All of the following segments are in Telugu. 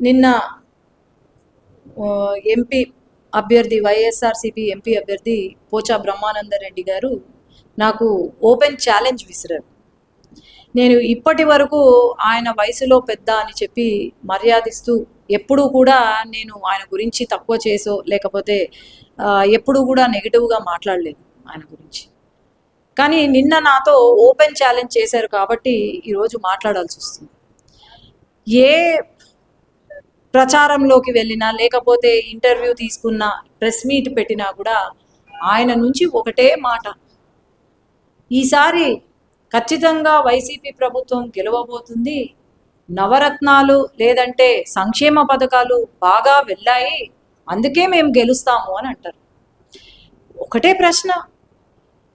నిన్న ఎంపీ అభ్యర్థి వైఎస్ఆర్సిపి ఎంపీ అభ్యర్థి పోచా బ్రహ్మానందరెడ్డి గారు నాకు ఓపెన్ ఛాలెంజ్ విసిరారు. నేను ఇప్పటి వరకు ఆయన వయసులో పెద్ద అని చెప్పి మర్యాదిస్తూ ఎప్పుడూ కూడా నేను ఆయన గురించి తక్కువ చేసో లేకపోతే ఎప్పుడూ కూడా నెగిటివ్గా మాట్లాడలేదు ఆయన గురించి. కానీ నిన్న నాతో ఓపెన్ ఛాలెంజ్ చేశారు కాబట్టి ఈరోజు మాట్లాడాల్సి వస్తుంది. ఏ ప్రచారంలోకి వెళ్ళినా లేకపోతే ఇంటర్వ్యూ తీసుకున్నా ప్రెస్ మీట్ పెట్టినా కూడా ఆయన నుంచి ఒకటే మాట. ఈసారి ఖచ్చితంగా వైసీపీ ప్రభుత్వం గెలవబోతుంది. నవరత్నాలు లేదంటే సంక్షేమ పథకాలు బాగా వెళ్ళాయి. అందుకే మేము గెలుస్తాము అని అంటారు. ఒకటే ప్రశ్న.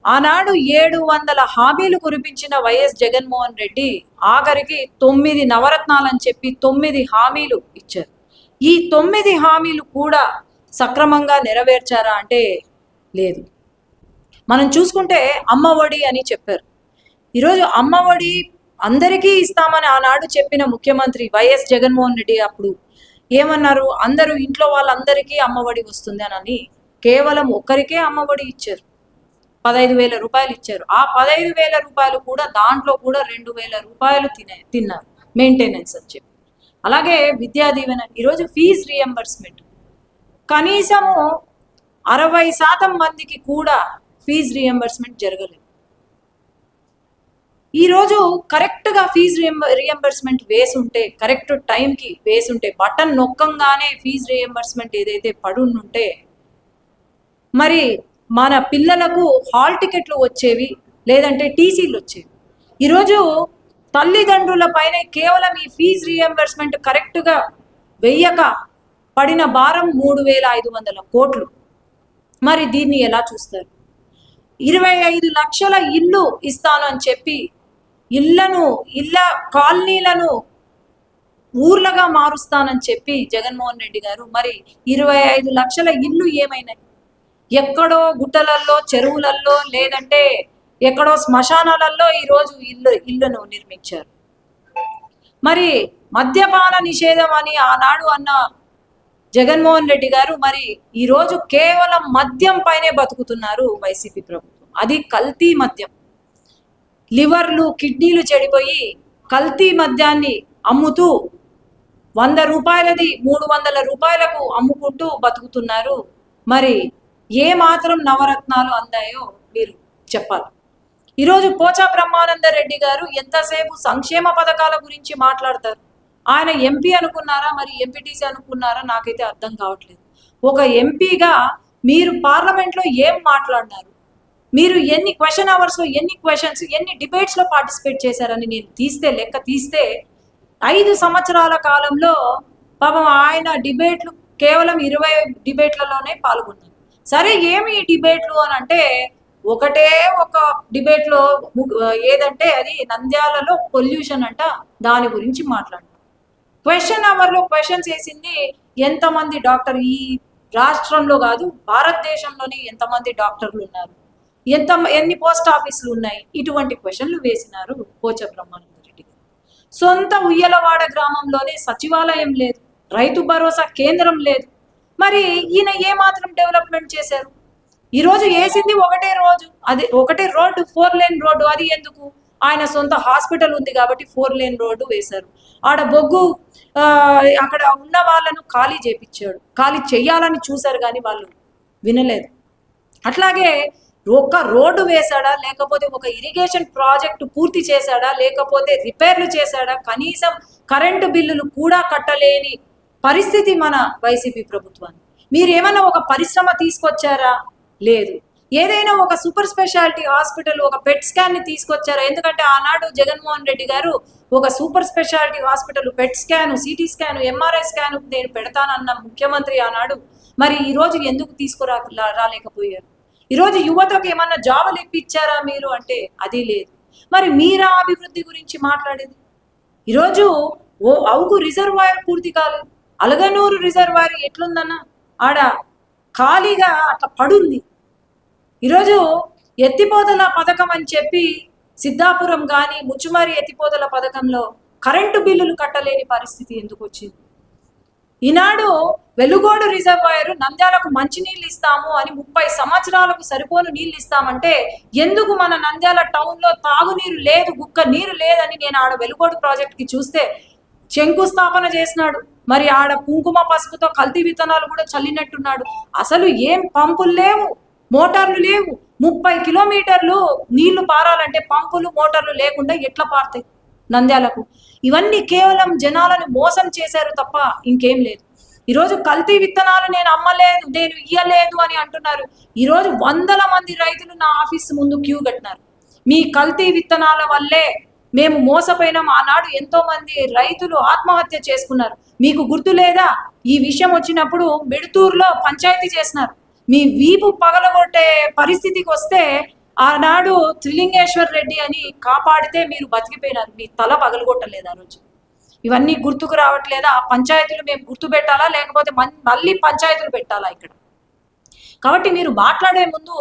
ఆనాడు ఏడు వందల హామీలు కురిపించిన వైఎస్ జగన్మోహన్ రెడ్డి ఆఖరికి తొమ్మిది నవరత్నాలని చెప్పి తొమ్మిది హామీలు ఇచ్చారు. ఈ తొమ్మిది హామీలు కూడా సక్రమంగా నెరవేర్చారా అంటే లేదు. మనం చూసుకుంటే అమ్మఒడి అని చెప్పారు. ఈరోజు అమ్మఒడి అందరికీ ఇస్తామని ఆనాడు చెప్పిన ముఖ్యమంత్రి వైఎస్ జగన్మోహన్ రెడ్డి అప్పుడు ఏమన్నారు? అందరూ ఇంట్లో వాళ్ళందరికీ అమ్మఒడి వస్తుంది అని కేవలం ఒక్కరికే అమ్మఒడి ఇచ్చారు. పదహైదు వేల రూపాయలు ఇచ్చారు. ఆ పదహైదు వేల రూపాయలు కూడా దాంట్లో కూడా రెండు వేల రూపాయలు తినే తిన్నారు. మెయింటెనెన్స్ అని చెప్పి. అలాగే విద్యా దీవెన ఈరోజు ఫీజ్ రియంబర్స్మెంట్ కనీసము అరవై శాతం మందికి కూడా ఫీజ్ రియంబర్స్మెంట్ జరగలేదు. ఈరోజు కరెక్ట్గా ఫీజ్ రియంబర్స్మెంట్ వేసి ఉంటే కరెక్ట్ టైంకి వేసి ఉంటే బటన్ నొక్కంగానే ఫీజ్ రియంబర్స్మెంట్ ఏదైతే పడుంటే మరి మన పిల్లలకు హాల్ టికెట్లు వచ్చేవి లేదంటే టీసీలు వచ్చేవి. ఈరోజు తల్లిదండ్రుల పైన కేవలం ఈ ఫీజ్ రియంబర్స్మెంట్ కరెక్ట్గా వెయ్యక పడిన భారం మూడు వేల ఐదు వందల కోట్లు. మరి దీన్ని ఎలా చూస్తారు? ఇరవై ఐదు లక్షల ఇల్లు ఇస్తాను అని చెప్పి ఇళ్ళను ఇళ్ళ కాలనీలను ఊర్లగా మారుస్తానని చెప్పి జగన్మోహన్ రెడ్డి గారు మరి ఇరవై ఐదు లక్షల ఇల్లు ఏమైనాయి? ఎక్కడో గుట్టలల్లో చెరువులల్లో లేదంటే ఎక్కడో శ్మశానాలలో ఈరోజు ఇల్లు ఇల్లును నిర్మించారు. మరి మద్యపాన నిషేధం అని ఆనాడు అన్న జగన్మోహన్ రెడ్డి గారు మరి ఈరోజు కేవలం మద్యం పైనే బతుకుతున్నారు వైసీపీ ప్రభుత్వం. అది కల్తీ మద్యం. లివర్లు కిడ్నీలు చెడిపోయి కల్తీ మద్యాన్ని అమ్ముతూ వంద రూపాయలది మూడు వందల రూపాయలకు అమ్ముకుంటూ బతుకుతున్నారు. మరి ఏ మాత్రం నవరత్నాలు అందాయో మీరు చెప్పాలి. ఈరోజు పోచా బ్రహ్మానంద రెడ్డి గారు ఎంతసేపు సంక్షేమ పథకాల గురించి మాట్లాడతారు? ఆయన ఎంపీ అనుకున్నారా? మరి ఎంపీటీసీ అనుకున్నారా? నాకైతే అర్థం కావట్లేదు. ఒక ఎంపీగా మీరు పార్లమెంట్లో ఏం మాట్లాడినారు? మీరు ఎన్ని క్వశ్చన్ అవర్స్లో ఎన్ని క్వశ్చన్స్ ఎన్ని డిబేట్స్లో పార్టిసిపేట్ చేశారని నేను తీస్తే లెక్క తీస్తే ఐదు సంవత్సరాల కాలంలో పాపం ఆయన డిబేట్లు కేవలం ఇరవై డిబేట్లలోనే పాల్గొన్నారు. సరే ఏమి ఈ డిబేట్లు అని అంటే ఒకటే ఒక డిబేట్లో లో ఏదంటే అది నంద్యాలలో పొల్యూషన్ అంట దాని గురించి మాట్లాడు క్వశ్చన్ అవర్లో క్వశ్చన్స్ వేసింది ఎంతమంది డాక్టర్? ఈ రాష్ట్రంలో కాదు భారతదేశంలోనే ఎంతమంది డాక్టర్లు ఉన్నారు? ఎంత ఎన్ని పోస్ట్ ఆఫీసులు ఉన్నాయి? ఇటువంటి క్వశ్చన్లు వేసినారు పోచ బ్రహ్మానంద రెడ్డి సొంత ఉయ్యలవాడ గ్రామంలోనే సచివాలయం లేదు. రైతు భరోసా కేంద్రం లేదు. మరి ఈయన ఏ మాత్రం డెవలప్మెంట్ చేశారు? ఈరోజు వేసింది ఒకటే రోజు అది ఒకటే రోడ్డు ఫోర్ లేన్ రోడ్డు. అది ఎందుకు? ఆయన సొంత హాస్పిటల్ ఉంది కాబట్టి ఫోర్ లేన్ రోడ్డు వేశారు. ఆడ బొగ్గు అక్కడ ఉన్న వాళ్ళను ఖాళీ చేపించాడు ఖాళీ చెయ్యాలని చూశారు కానీ వాళ్ళు వినలేదు. అట్లాగే ఒక్క రోడ్డు వేశాడా? లేకపోతే ఒక ఇరిగేషన్ ప్రాజెక్టు పూర్తి చేశాడా? లేకపోతే రిపేర్లు చేశాడా? కనీసం కరెంటు బిల్లులు కూడా కట్టలేని పరిస్థితి మన వైసీపీ ప్రభుత్వాన్ని. మీరేమన్నా ఒక పరిశ్రమ తీసుకొచ్చారా? లేదు. ఏదైనా ఒక సూపర్ స్పెషాలిటీ హాస్పిటల్ ఒక పెట్ స్కాన్ని తీసుకొచ్చారా? ఎందుకంటే ఆనాడు జగన్మోహన్ రెడ్డి గారు ఒక super speciality hospital PET scan CT scan MRI scan నేను పెడతానన్న ముఖ్యమంత్రి ఆనాడు మరి ఈరోజు ఎందుకు తీసుకురా రాలేకపోయారు? ఈరోజు యువతకు ఏమన్నా జాబులు ఇప్పించారా మీరు? అంటే అది లేదు. మరి మీరా అభివృద్ధి గురించి మాట్లాడేది? ఈరోజు ఓ అవుకు రిజర్వాయర్ పూర్తి కాలేదు. అలగనూరు రిజర్వాయర్ ఎట్లుందన్న? ఆడ ఖాళీగా అట్లా పడుంది. ఈరోజు ఎత్తిపోతల పథకం అని చెప్పి సిద్ధాపురం కానీ ముచ్చుమారి ఎత్తిపోతల పథకంలో కరెంటు బిల్లులు కట్టలేని పరిస్థితి ఎందుకు వచ్చింది? ఈనాడు వెలుగోడు రిజర్వాయర్ నంద్యాలకు మంచినీళ్ళు ఇస్తాము అని ముప్పై సంవత్సరాలకు సరిపోను నీళ్ళు ఇస్తామంటే ఎందుకు మన నంద్యాల టౌన్లో తాగునీరు లేదు గుక్క నీరు లేదని నేను ఆడ వెలుగోడు ప్రాజెక్ట్కి చూస్తే శంకుస్థాపన చేసినాడు. మరి ఆడ కుంకుమ పసుపుతో కల్తీ విత్తనాలు కూడా చల్లినట్టున్నాడు. అసలు ఏం పంపులు లేవు మోటార్లు లేవు. ముప్పై కిలోమీటర్లు నీళ్ళు పారాలంటే పంపులు మోటార్లు లేకుండా ఎట్లా పారుతాయి నంద్యాలకు? ఇవన్నీ కేవలం జనాలను మోసం చేశారు తప్ప ఇంకేం లేదు. ఈరోజు కల్తీ విత్తనాలు నేను అమ్మలేదు నేను ఇయ్యలేదు అని అంటున్నారు. ఈరోజు వందల మంది రైతులు నా ఆఫీస్ ముందు క్యూ కట్టినారు. మీ కల్తీ విత్తనాల వల్లే మేము మోసపోయినాం. ఆనాడు ఎంతో మంది రైతులు ఆత్మహత్య చేసుకున్నారు. మీకు గుర్తు లేదా? ఈ విషయం వచ్చినప్పుడు మిడుతూరులో పంచాయతీ చేసినారు. మీ వీపు పగలగొట్టే పరిస్థితికి వస్తే ఆనాడు త్రిలింగేశ్వర్ రెడ్డి అని కాపాడితే మీరు బతికిపోయినారు. మీ తల పగలగొట్టలేదు ఆ రోజు. ఇవన్నీ గుర్తుకు రావట్లేదా? ఆ పంచాయతీలు మేము గుర్తు పెట్టాలా? లేకపోతే మళ్ళీ పంచాయతీలు పెట్టాలా ఇక్కడ? కాబట్టి మీరు మాట్లాడే ముందు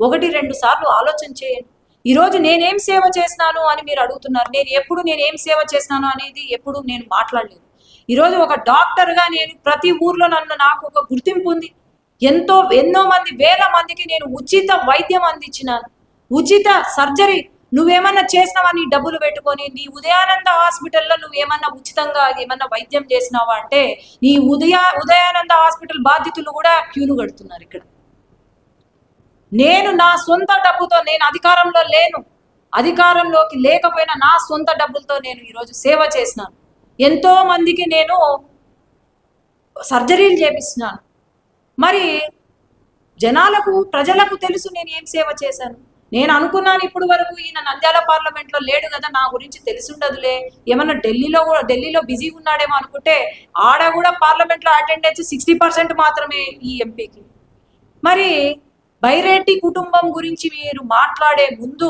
ఒకటి రెండు సార్లు ఆలోచన చేయండి. ఈరోజు నేనేం సేవ చేసినాను అని మీరు అడుగుతున్నారు. నేను ఎప్పుడు నేను ఏం సేవ చేసినాను అనేది ఎప్పుడు నేను మాట్లాడలేదు. ఈరోజు ఒక డాక్టర్గా నేను ప్రతి ఊర్లో నన్ను నాకు ఒక గుర్తింపు ఉంది. ఎంతో ఎన్నో మంది వేల మందికి నేను ఉచిత వైద్యం అందించినాను. ఉచిత సర్జరీ. నువ్వేమన్నా చేసినావా నీ డబ్బులు పెట్టుకొని? నీ ఉదయానంద హాస్పిటల్లో నువ్వేమన్నా ఉచితంగా ఏమన్నా వైద్యం చేసినావా అంటే నీ ఉదయ ఉదయానంద హాస్పిటల్ బాధితులు కూడా క్యూలు కడుతున్నారు ఇక్కడ. నేను నా సొంత డబ్బుతో నేను అధికారంలో లేను. అధికారంలోకి లేకపోయినా నా సొంత డబ్బులతో నేను ఈరోజు సేవ చేసినాను. ఎంతో మందికి నేను సర్జరీలు చేపిస్తున్నాను. మరి జనాలకు ప్రజలకు తెలుసు నేను ఏం సేవ చేశాను. నేను అనుకున్నాను ఇప్పుడు వరకు ఈయన నంద్యాల పార్లమెంట్లో లేడు కదా నా గురించి తెలిసుండదులే. ఏమన్నా ఢిల్లీలో కూడా ఢిల్లీలో బిజీ ఉన్నాడేమో అనుకుంటే ఆడ కూడా పార్లమెంట్లో అటెండెన్స్ సిక్స్టీ పర్సెంట్ మాత్రమే ఈ ఎంపీకి. మరి బైరెడ్డి కుటుంబం గురించి మీరు మాట్లాడే ముందు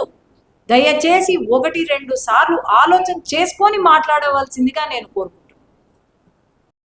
దయచేసి ఒకటి రెండు సార్లు ఆలోచన చేసుకొని మాట్లాడవలసిందిగా నేను కోరుకుంటున్నాను.